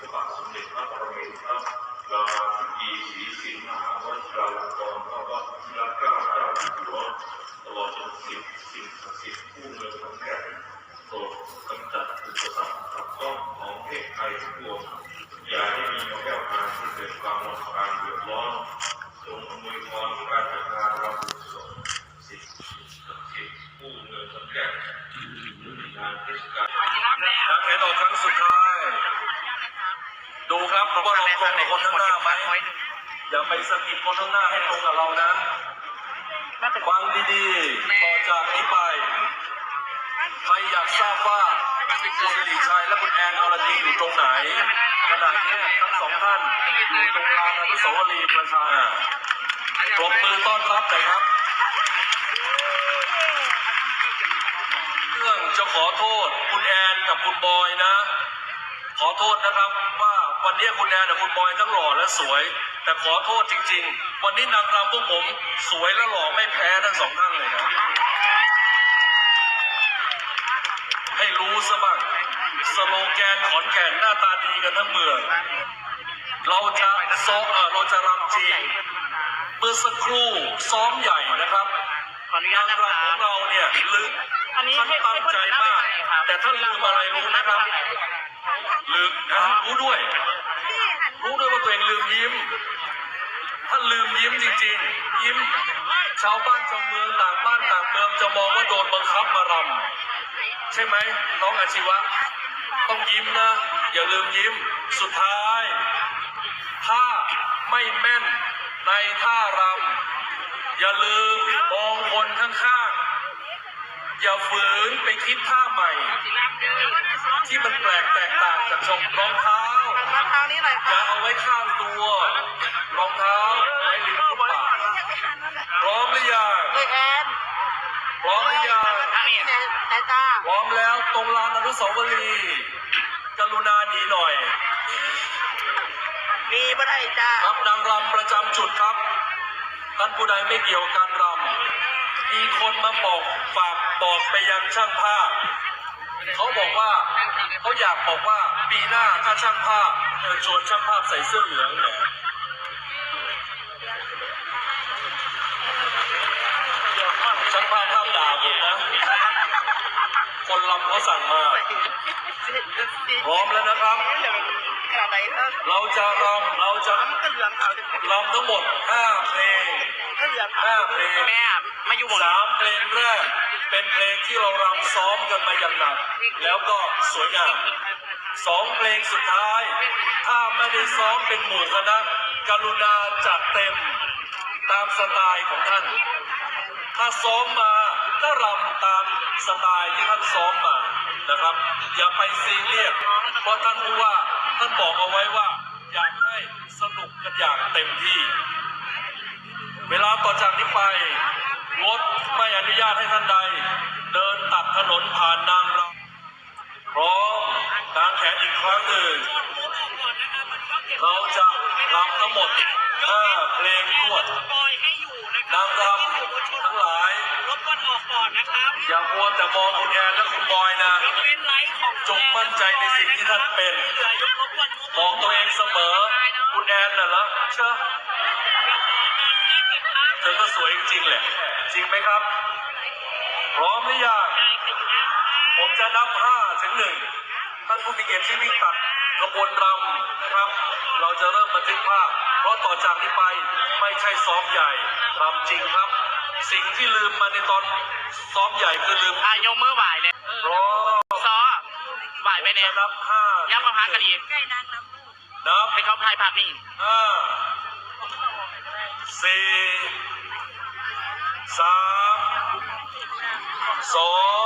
พระบาทสมเด็จพระปรมินทรรามาธิบดีศรีสิงห์มหาวชิราลงกรณ์พระวชิรเกล้าเจ้าอยู่หัวตลอดจนสิทธิ์สิ่งศักดิ์สิทธิ์ผู้เมืองขอนแก่นโปรดกำจัดอุปสรรคขัดข้องของเพศภัยทั้งปวงอย่าให้มีมาแก้วพาที่เกิดความรำคาญเดือดร้อนจงอำนวยความการจัดงานรับบุญสงสิทธิ์ศักดิ์สิทธิ์ผู้เมืองขอนแก่นงานเทศกาลการเห็นออกครั้งสุดท้าย ดูครับว่าเราตรงกับคนข้างหน้าไหมอย่าไปสะกิดคนข้างหน้าให้ตรงกับเรานะฟังดีๆ ต่อจากนี้ไป ใครอยากทราบว่าคุณสิริชัยและคุณแอนอรดีอยู่ตรงไหนขณะนี้ทั้งสองท่านอยู่ตรงลานอนุสาวรีย์ประชาปรบมือต้อนรับหน่อยครับเรื่องจะขอโทษคุณแอนกับคุณบอยนะ ขอโทษนะครับว่า วันนี้คุณแอนกับคุณบอยทั้งหล่อและสวย แต่ขอโทษจริง ๆ วันนี้นางรำพวกผมสวยและหล่อไม่แพ้ทั้งสองท่านเลยนะให้รู้ซะบ้างสโลแกนขอนแก่นหน้าตาดีกันทั้งเมือง เราจะซ้อมเออเราจะรำจริงเมื่อสักครู่ซ้อมใหญ่นะครับขออนุญาตนางนะครำขรัอบงเราเนี่ยลืมอันนี้ท่านให้ตั้งให้คนใจอื่นเล่ามากให้ฟังครับแต่ท่านลืมอะไรรู้นะครับ ลืมนะรู้ด้วย รู้ด้วยว่าตัวเองลืมยิ้มท่าลืมยิ้มจริงๆ ยิ้ม ชาวบ้านชาวเมืองต่างบ้านต่างเมืองจะมองว่าโดนบังคับมารำใช่ไหมน้องอาชีวะ ต้องยิ้มนะ อย่าลืมยิ้ม สุดท้าย ถ้าไม่แม่นในท่ารำอย่าลืมมองคนข้างๆ อย่าฝืนไปคิดท่าใหม่ ที่มันแปลกแตกต่างจากชมรองเท้ามาทางนี้หน่อยอย่าเอาไว้ข้างตัว รองเท้าไว้ริมฟุตบาทพร้อมหรือยังเฮ้ยแอนพร้อมหรือยัง นี้เนี่ยสายตาพร้อมแล้วตรงลานอนุสาวรีย์กรุณาหนีหน่อย มีบ่ได้จ้าครับนางรำประจำจุดครับ ท่านผู้ใดไม่เกี่ยวกับการรำมีคนมาบอกฝากบอกไปยังช่างภาพ เขาบอกว่าเขาอยากบอกว่าปีหน้าถ้าช่างภาพเชิญชวนช่างภาพใส่เสื้อเหลืองเนี่ยช่างภาพห้ามด่าผมนะ คนรำเขาสั่งมา พร้อมแล้วนะครับขนาดไหนเออเราจะรำเราจะมันก็เหลืองเอาดิรำทั้งหมด 5 เพลง ก็เหลืองห้าเพลงแม่มาอยู่บนสามเพลงแรก เป็นเพลงที่เรารำซ้อมกันมาอย่างหนัก แล้วก็สวยงามสองเพลงสุดท้าย ถ้าไม่ได้ซ้อมเป็นหมู่คณะกรุณาจัดเต็ม ตามสไตล์ของท่าน ถ้าซ้อมมาก็รำตามสไตล์ที่ท่านซ้อมมานะครับ อย่าไปซีเรียสเพราะท่านรู้ว่าท่านบอกเอาไว้ว่า อยากให้สนุกกันอย่างเต็มที่ เวลาต่อจากนี้ไปรถไม่อนุญาตให้ท่านใด เดินตัดถนนผ่านนางรำพร้อมกางแขนอีกครั้งหนึ่ง เราจะรำทั้งหมด5เพลงรวดนะครันางรำทั้งหลายรบกวนออกก่อนนะครับอย่ามัวแต่มองคุณแอนและคุณบอยนะจงมั่นใจในสิ่งที่ท่านเป็น บอกตัวเองเสมอ คุณแอนน่ะเหรอเชื่อ ธอก็สวยจริงๆแหละ จริงไหมครับ พร้อมหรือยังผมจะนับห้าถึงหนึ่งท่านผู้มีเกียรติที่วิ่งตัดกระบวนรำนะครับ เราจะเริ่มบันทึกภาพ เพราะต่อจากนี้ไปไม่ใช่ซ้อมใหญ่รำจริงครับ สิ่งที่ลืมมาในตอนซ้อมใหญ่คือลืมอะยกมือไหวเนี่ยรอซอไหวไปเนี่ยจะนับห้ายับมาพักกันอีกนับให้เขาพายภาพนิ่งห้า สี่สามสอง